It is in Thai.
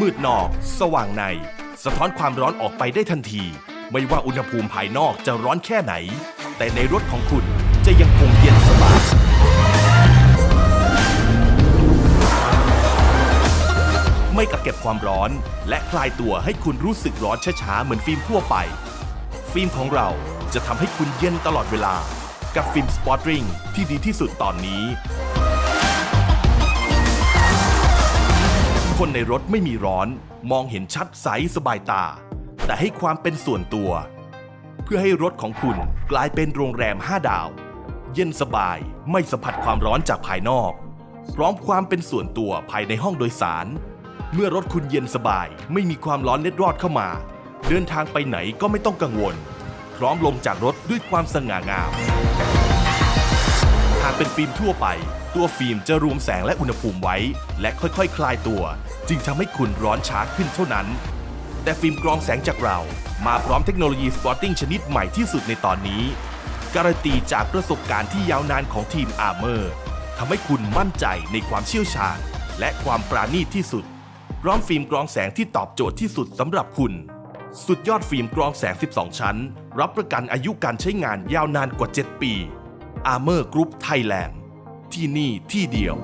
มืดนอก สว่างใน สะท้อนความร้อนออกไปได้ทันที ไม่ว่าอุณหภูมิภายนอกจะร้อนแค่ไหน แต่ในรถของคุณจะยังคงเย็นสบายไม่กักเก็บความร้อน และคลายตัวให้คุณรู้สึกร้อนช้าๆเหมือนฟิล์มทั่วไป ฟิล์มของเราจะทำให้คุณเย็นตลอดเวลา กับฟิล์มสปอตริงที่ดีที่สุดตอนนี้ คนในรถไม่มีร้อน มองเห็นชัดใสสบายตา แต่ให้ความเป็นส่วนตัว เพื่อให้รถของคุณกลายเป็นโรงแรม 5 ดาว เย็นสบายไม่สัมผัสความร้อนจากภายนอก พร้อมความเป็นส่วนตัวภายในห้องโดยสาร เมื่อรถคุณเย็นสบายไม่มีความร้อนเล็ดรอดเข้ามา เดินทางไปไหนก็ไม่ต้องกังวล พร้อมลงจากรถด้วยความสง่างาม เป็นฟิล์มทั่วไป ตัวฟิล์มจะรวมแสงและอุณหภูมิไว้ และค่อยๆคคลายตัว จึงทำให้คุณร้อนช้าขึ้นเท่านั้น แต่ฟิล์มกรองแสงจากเรา มาพร้อมเทคโนโลยีสปอตติ้งชนิดใหม่ที่สุดในตอนนี้ การันตีจากประสบการณ์ที่ยาวนานของทีมอาร์เมอร์ทำให้คุณมั่นใจในความเชี่ยวชาญ และความปราณีตที่สุด พร้อมฟิล์มกรองแสงที่ตอบโจทย์ที่สุดสำหรับคุณ สุดยอดฟิล์มกรองแสง 12 ชั้น รับประกันอายุการใช้งานยาวนานกว่า 7 ปี Armor Group Thailand ที่นี่ที่เดียว